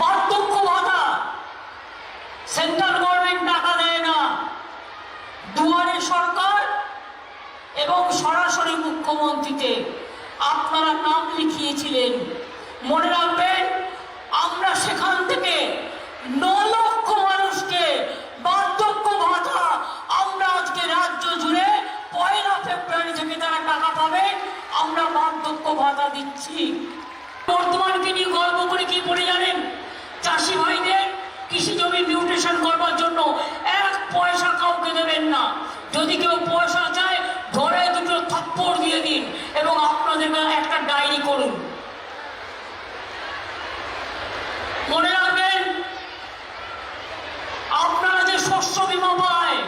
বার্ধক্য ভাতা central government টাকা দেয় না। দুয়ারে সরকার এবং সরাসরি মুখ্যমন্ত্রীতে আপনারা নাম লিখিয়েছিলেন। মনে রাখবেন, আমরা সেখান থেকে ন লক্ষ মানুষকে বার্ধক্য ভাতা আমরা আজকে রাজ্য জুড়ে পয়লা ফেব্রুয়ারি থেকে তারা টাকা পাবে আমরা বার্ধক্য ভাতা দিচ্ছি। বর্তমানকে নিয়ে গর্ব করে কি বলে জানেন চাষি ভাইদের কৃষি জমি করবার জন্য এক পয়সা কাউকে দেবেন না। যদি কেউ পয়সা চায়, ঘরে দুটো থাপ্পড় দিয়ে দিন এবং আপনাদের একটা ডায়েরি করুন। মনে রাখবেন, আপনারা যে শস্য বিমা পায়,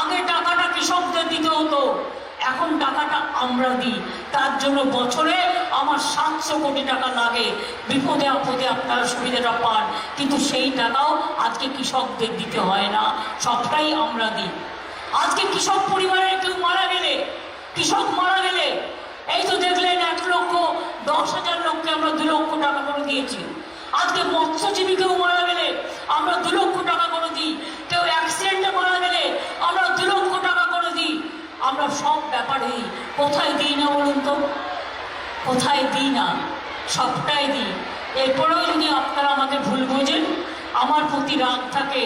আগে টাকাটা কৃষকদের দিতে হতো। এখন টাকাটা আমরা দিই। তার জন্য বছরে আমার সাতশো কোটি টাকা লাগে। বিপদে আপদে আপনারা সুবিধাটা পান। কিন্তু সেই টাকাও আজকে কৃষকদের দিতে হয় না। সবটাই আমরা দিই। আজকে কৃষক পরিবারের কেউ মারা গেলে, কৃষক মারা গেলে, এই তো দেখলেন এক লক্ষ, দশ হাজার লোককে আমরা দু লক্ষ টাকা করে দিয়েছি। আজকে মৎস্যজীবী কেউ মারা গেলে, আমরা দু লক্ষ টাকা করে দিই কেউ অ্যাক্সিডেন্টে মারা গেলে আমরা দু লক্ষ টাকা করে দিই আমরা সব ব্যাপারে কোথায় দিই না বলুন তো কোথায় দিই না, সবটাই দিই। এরপরেও যদি আপনারা আমাকে ভুল বোঝেন, আমার প্রতি রাগ থাকে,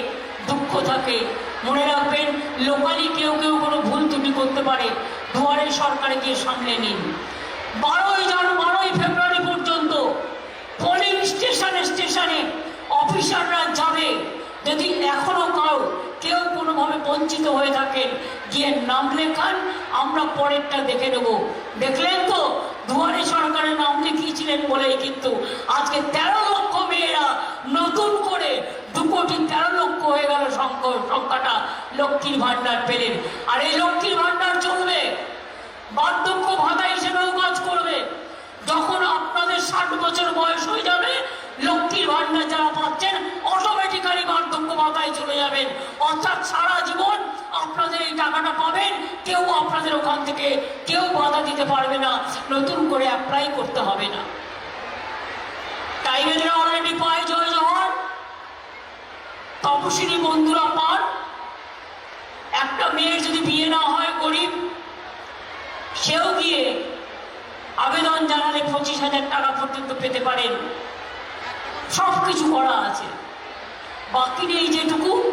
দুঃখ থাকে, মনে রাখবেন, লোকালি কেউ কেউ কোনো ভুল ত্রুটি করতে পারে, দুয়ারে সরকারে গিয়ে সামলে নিন। বারোই জন, বারোই ফেব্রুয়ারি পর্যন্ত পোলিং স্টেশনে স্টেশনে অফিসাররা যাবে। যদি এখনও কারও কেউ কোনোভাবে বঞ্চিত হয়ে থাকেন, গিয়ে নাম লেখান, আমরা পরেরটা দেখে নেব। দেখলেন তো? দুয়ারে সরকারের নাম লিখিয়েছিলেন বলেই কিন্তু আজকে তেরো লক্ষ মেয়েরা নতুন করে দু কোটি তেরো লক্ষ হয়ে গেল সংখ্য- সংখ্যাটা লক্ষ্মীর ভান্ডার পেলেন। আর এই লক্ষ্মীর ভান্ডার চলবে। বার্ধক্য ভাতা হিসেবেও কাজ করবে। যখন আপনাদের ষাট বছর বয়স হয়ে যাবে, লক্ষ্মীর ভান্ডার যারা পাচ্ছেন অটোমেটিক্যালি বার্ধক্য ভাতায় চলে যাবেন। অর্থাৎ সারা জীবন আপনাদের এই টাকাটা পাবেন। কেউ আপনাদের ওখান থেকে কেউ বাধা দিতে পারবে না। নতুন করে অ্যাপ্লাই করতে হবে না। টাইগাররা অলরেডি পায় জয় জওয়ান। তপশিলি বন্ধুরা পান। একটা মেয়ের যদি বিয়ে না হয় গরিব, সেও গিয়ে আবেদন জানালে পঁচিশ হাজার টাকা পর্যন্ত পেতে পারেন। সব কিছু করা আছে। বাকি নেই যেটুকু।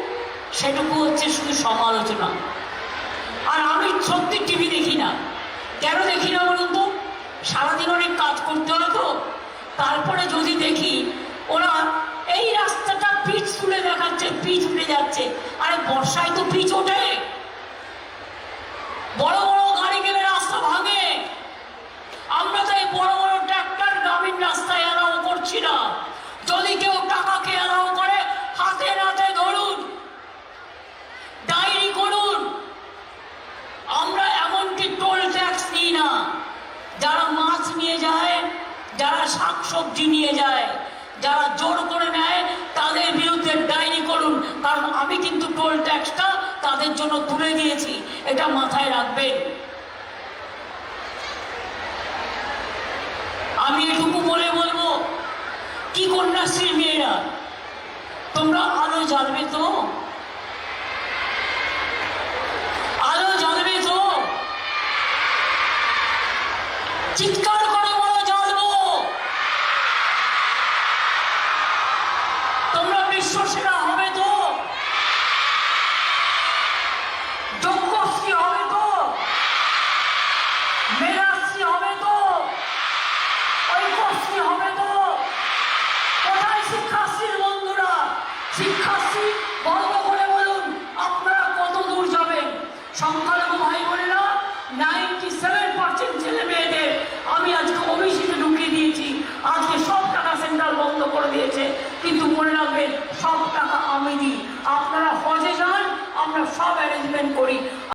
সেটুকু হচ্ছে শুধু সমালোচনা। আর আমি সত্যি টিভি দেখি না। কেন দেখি না বলুন তো? সারাদিন অনেক কাজ করতে হয় তো। তারপরে যদি দেখি, ওরা এই রাস্তাটা পিচ তুলে দেখাচ্ছে, পিচ উঠে যাচ্ছে। আরে বর্ষায় তো পিচ ওঠে। বড় বড় গাড়ি গেলে রাস্তা ভাঙে আমরা তো এই বড় বড় ট্রাক্টর গ্রামীণ রাস্তায় এলাও করছি না যদি কেউ টাকাকে এলাও করে হাতে নাতে ধরুন ডায়েরি করুন আমরা এমনকি টোল ট্যাক্স নিই না যারা মাছ নিয়ে যায় যারা শাকসবজি নিয়ে যায়, যারা জোর করে নেয়, তাদের বিরুদ্ধে ডায়েরি করুন। কারণ আমি কিন্তু টোল ট্যাক্সটা তাদের জন্য তুলে দিয়েছি, এটা মাথায় রাখবেন। আমি এটুকু বলে বলব, কি কন্যাশ্রী মেয়েরা, তোমরা আলো জ্বালবে তো? শিক্ষার্থী বন্ধ করে বলুন, আপনারা কত দূর যাবেন? সংখ্যালঘু ভাই বোনেরা নাইনটি সেভেন পার্সেন্ট ছেলে মেয়েদের আমি আজকে অভিষেকে ঢুকিয়ে দিয়েছি। আজকে সব টাকা সেন্টার বন্ধ করে দিয়েছে। কিন্তু মনে রাখবেন, সব টাকা আমি দিই। আপনারা হজে যান, আমরা সব অ্যারেঞ্জমেন্ট করি।